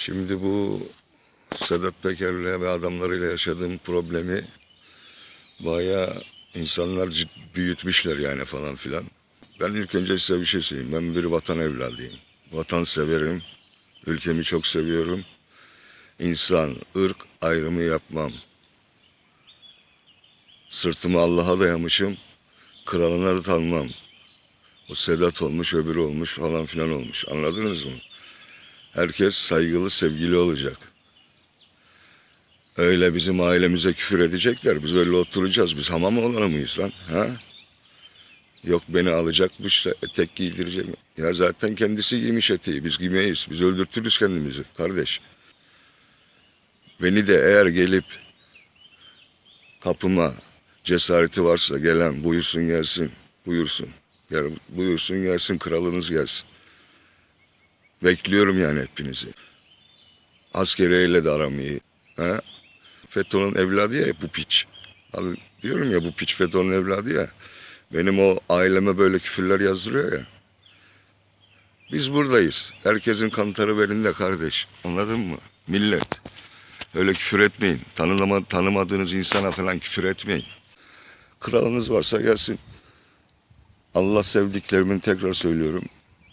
Şimdi bu Sedat Peker'le ve adamlarıyla yaşadığım problemi bayağı insanlar büyütmüşler yani falan filan. Ben ilk önce size bir şey söyleyeyim. Ben bir vatan evladıyım. Vatan severim. Ülkemi çok seviyorum. İnsan, ırk ayrımı yapmam. Sırtımı Allah'a dayamışım. Kralına da tanımam. O Sedat olmuş, öbürü olmuş falan filan olmuş. Anladınız mı? Herkes saygılı, sevgili olacak. Öyle bizim ailemize küfür edecekler. Biz öyle oturacağız. Biz hamam olanı mıyız lan? Ha? Yok beni alacakmış da etek giydirecek. Ya zaten kendisi giymiş eteği. Biz giymeyiz. Biz öldürtürüz kendimizi kardeş. Beni de eğer gelip kapıma cesareti varsa gelen buyursun gelsin. Buyursun. Buyursun gelsin kralınız gelsin. Bekliyorum yani hepinizi. Askeriyeyle de aram iyi. Ha? FETÖ'nün evladı ya bu piç. Abi diyorum ya bu piç FETÖ'nün evladı ya. Benim o aileme böyle küfürler yazdırıyor ya. Biz buradayız. Herkesin kantarı belinde kardeş. Anladın mı? Millet. Öyle küfür etmeyin. Tanınama, tanımadığınız insana falan küfür etmeyin. Kralınız varsa gelsin. Allah sevdiklerimin tekrar söylüyorum.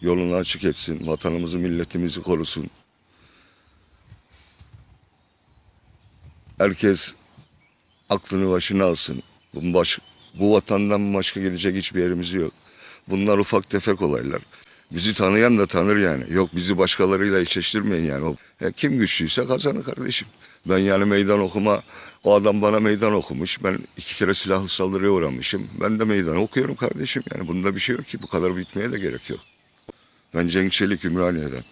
Yolunu açık etsin. Vatanımızı, milletimizi korusun. Herkes aklını başına alsın. Bu, baş, bu vatandan başka gidecek hiçbir yerimiz yok. Bunlar ufak tefek olaylar. Bizi tanıyan da tanır yani. Yok bizi başkalarıyla eşleştirmeyin yani. Ya kim güçlüyse kazanır kardeşim. Ben yani meydan okuma, o adam bana meydan okumuş. Ben iki kere silahlı saldırıya uğramışım. Ben de meydan okuyorum kardeşim. Yani bunda bir şey yok ki. Bu kadar bitmeye de gerek yok. Ben Cenk Çelik Ümraniye'den.